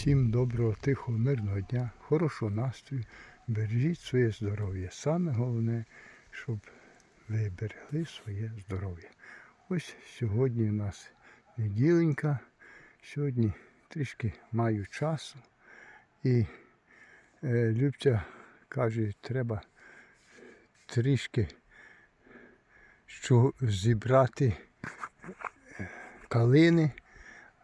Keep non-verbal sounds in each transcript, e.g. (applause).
Всім доброго, тихого, мирного дня, хорошого настрою. Бережіть своє здоров'я. Саме головне, щоб ви берегли своє здоров'я. Ось сьогодні у нас неділенька. Сьогодні трішки маю часу. І е, Любця каже, треба трішки що зібрати е, калини,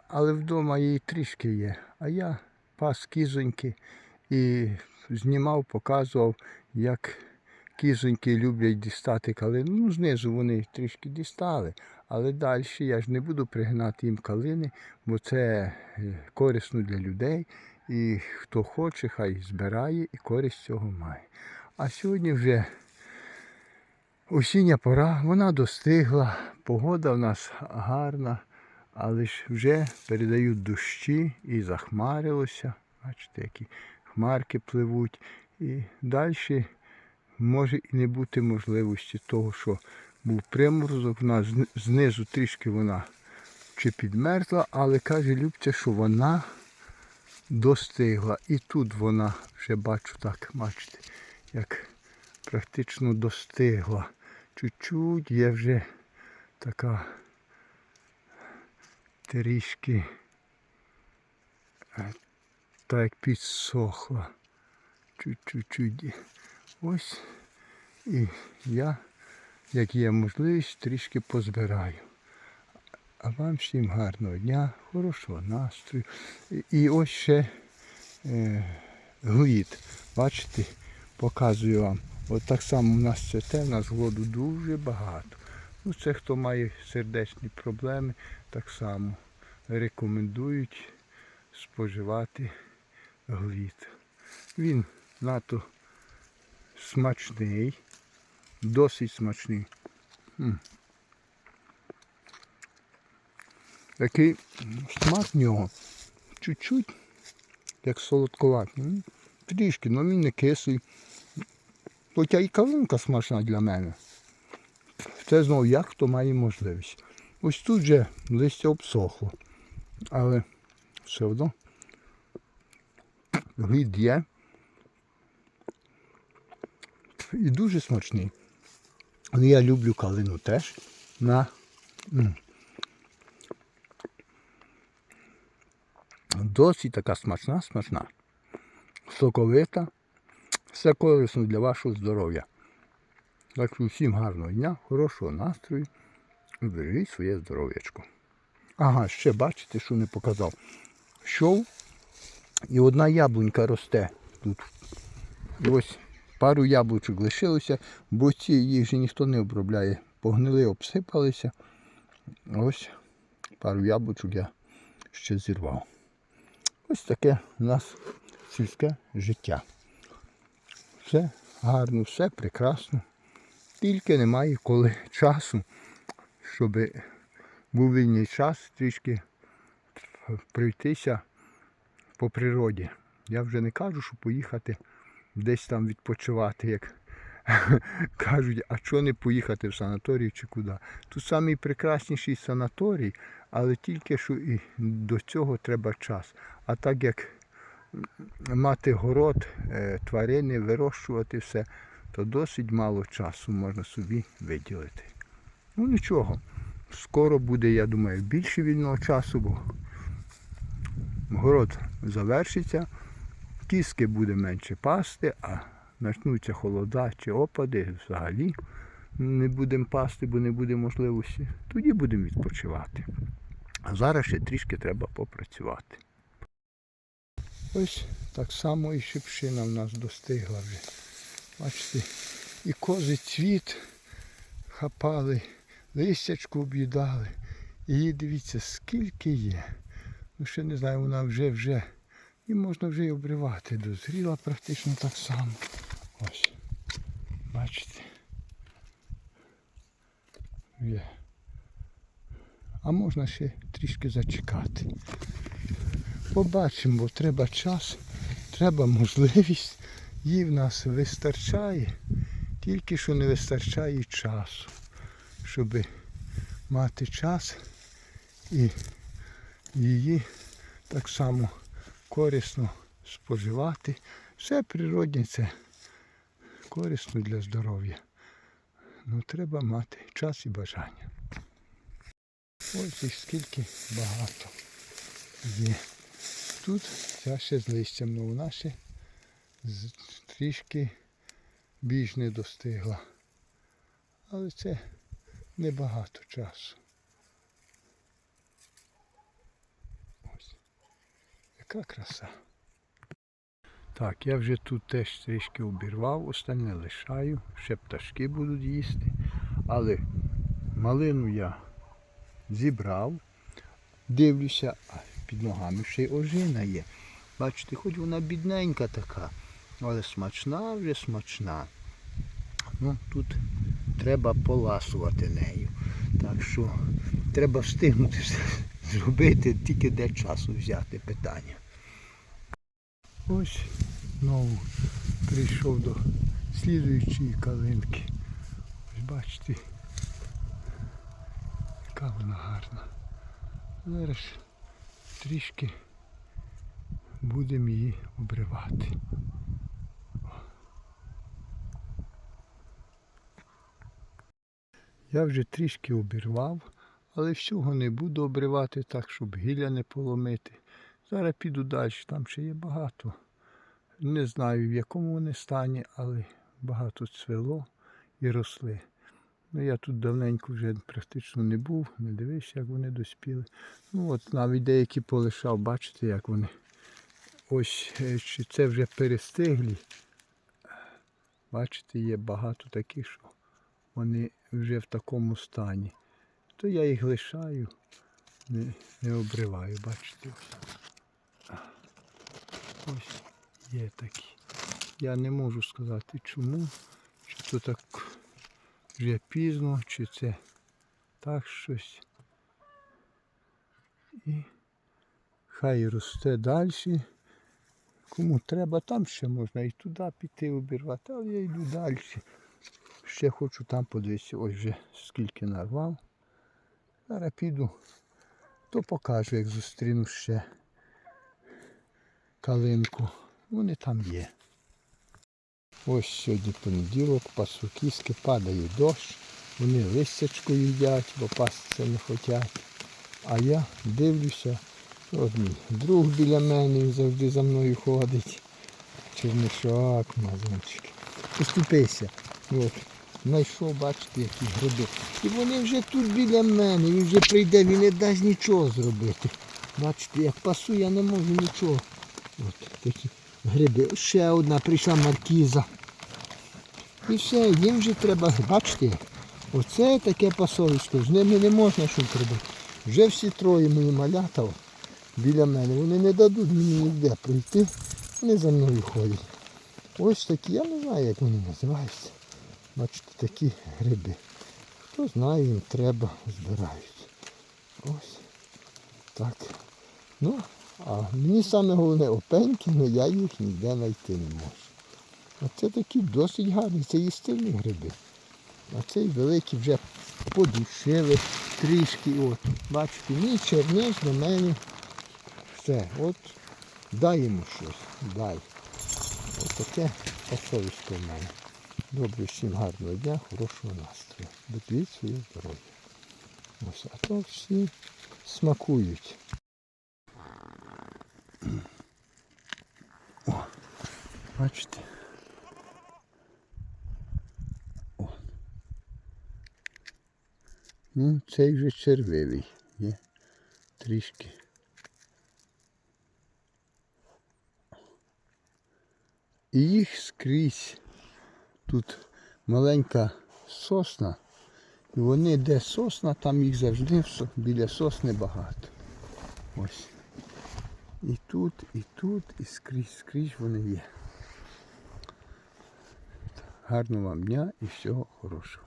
але вдома її трішки є. А я пас кізоньки і знімав, показував, як кізоньки люблять дістати калину. Ну, знизу вони трішки дістали, але далі я ж не буду пригнати їм калини, бо це е, корисно для людей. І хто хоче, хай збирає і користь цього має. А сьогодні вже осіння пора, вона достигла, погода в нас гарна, але ж вже передають дощі і захмарилося. Бачите, які хмарки пливуть. І далі може і не бути можливості того, що був приморозок. Зни- знизу трішки вона чи підмерзла, але каже Любця, що вона достигла. І тут вона вже бачу так, бачите, як практично достигла. Чуть-чуть є вже така трішки е, так підсохла. Чуть-чуть. Ось і я, як є можливість, трішки позбираю. А вам всім гарного дня, хорошого настрою. І- ось ще е, глід. Бачите, показую вам. От так само у нас цвіте, у нас глоду дуже багато. Ну, це хто має сердечні проблеми, так само рекомендують споживати глід. Він надто смачний, досить смачний. М. Такий смак в нього чуть-чуть, як солодковатий. Трішки, але він не кислий. Хоча і калинка смачна для мене. Це знову як хто має можливість. Ось тут же листя обсохло. Але все одно глід є. І дуже смачний. Але я люблю калину теж на досить така смачна, смачна. Соковита. Все корисно для вашого здоров'я. Так що всім гарного дня, хорошого настрою. Бережіть своє здоров'ячко. Ага, ще бачите, що не показав. Щов і одна яблунька росте тут. І ось пару яблучок лишилося, бо ці їх же ніхто не обробляє. Погнили, обсипалися. Ось пару яблучок я ще зірвав. Ось таке у нас сільське життя. Все гарно, все прекрасно. Тільки немає коли часу, щоб був вільний час трішки пройтися по природі. Я вже не кажу, що поїхати десь там відпочивати, як (laughs) кажуть, а чого не поїхати в санаторій чи куди. Тут самий прекрасніший санаторій, але тільки що і до цього треба час. А так як мати город, е, тварини, вирощувати все, то досить мало часу можна собі виділити. Ну нічого. Скоро буде, я думаю, більше вільного часу, бо город завершиться, кіски буде менше пасти, а почнуться холода чи опади взагалі. Не будемо пасти, бо не буде можливості. Тоді будемо відпочивати. А зараз ще трішки треба попрацювати. Ось так само і шипшина в нас достигла вже. Бачите, і кози цвіт хапали, листячку об'їдали. І дивіться, скільки є. Ну ще не знаю, вона вже вже. І можна вже й обривати. Дозріла практично так само. Ось. Бачите. Є. А можна ще трішки зачекати. Побачимо, бо треба час, треба можливість. Їй в нас вистачає, тільки що не вистачає часу, щоб мати час і її так само корисно споживати. Все природне це корисно для здоров'я. Ну треба мати час і бажання. Ось і скільки багато є. Тут ця ще з листям, ну вона ще трішки більш не достигла. Але це небагато часу. Ось. Яка краса. Так, я вже тут теж трішки обірвав, остальне лишаю, ще пташки будуть їсти. Але малину я зібрав, дивлюся, а під ногами ще й ожина є. Бачите, хоч вона бідненька така, але смачна вже смачна. Ну, тут треба поласувати нею. Так що треба встигнути (laughs) зробити, тільки де часу взяти питання. Ось знову прийшов до слідуючої калинки. Ось бачите, яка вона гарна. Зараз трішки будемо її обривати. Я вже трішки обірвав, але всього не буду обривати так, щоб гілля не поломити. Зараз піду далі, там ще є багато. Не знаю в якому вони стані, але багато цвело і росли. Ну я тут давненько вже практично не був, не дивився, як вони доспіли. Ну от навіть деякі полишав, бачите, як вони. Ось е, чи це вже перестиглі. Бачите, є багато таких, що вони вже в такому стані. То я їх лишаю, не, не обриваю, бачите. Ось. Є такі. Я не можу сказати чому. Чи то так вже пізно, чи це так щось. І хай росте далі. Кому треба, там ще можна і туди піти обірвати, але я йду далі. Ще хочу там подивитися, ось вже скільки нарвав. Зараз піду, то покажу, як зустріну ще калинку. Вони там є. Ось сьогодні понеділок, пасукіски, падає дощ, вони листячку їдять, бо пастися не хочуть. А я дивлюся, от мій друг біля мене, він завжди за мною ходить. Чернишок, мазунчик. Поступися. От. Знайшов, бачите, які гриби. І вони вже тут біля мене, він вже прийде, він не дасть нічого зробити. Бачите, як пасу, я не можу нічого. От такі гриби. Ще одна прийшла маркіза. І все, їм вже треба, бачите, оце таке пасовисько, з ними не можна щось робити. Вже всі троє мої малята біля мене, вони не дадуть мені ніде прийти, вони за мною ходять. Ось такі, я не знаю, як вони називаються. Бачите, такі гриби. Хто знає, їм треба, збирають. Ось так. Ну, а мені саме головне опеньки, але я їх ніде знайти не можу. А це такі досить гарні, це їстивні гриби. А цей великий вже подушили трішки. От. Бачите, мій чернець до мене. Все, от дай йому щось, дай. Ось таке пасовисько в мене. Добре, всім гарного дня, хорошого настрою. Будіть своє здоров'я. Ось, а то всі смакують. О, бачите? О. Ну, цей вже червивий є. Трішки. І їх скрізь. Тут маленька сосна. І вони де сосна, там їх завжди біля сосни багато. Ось. І тут, і тут, і скрізь, скрізь вони є. Гарного вам дня і всього хорошого.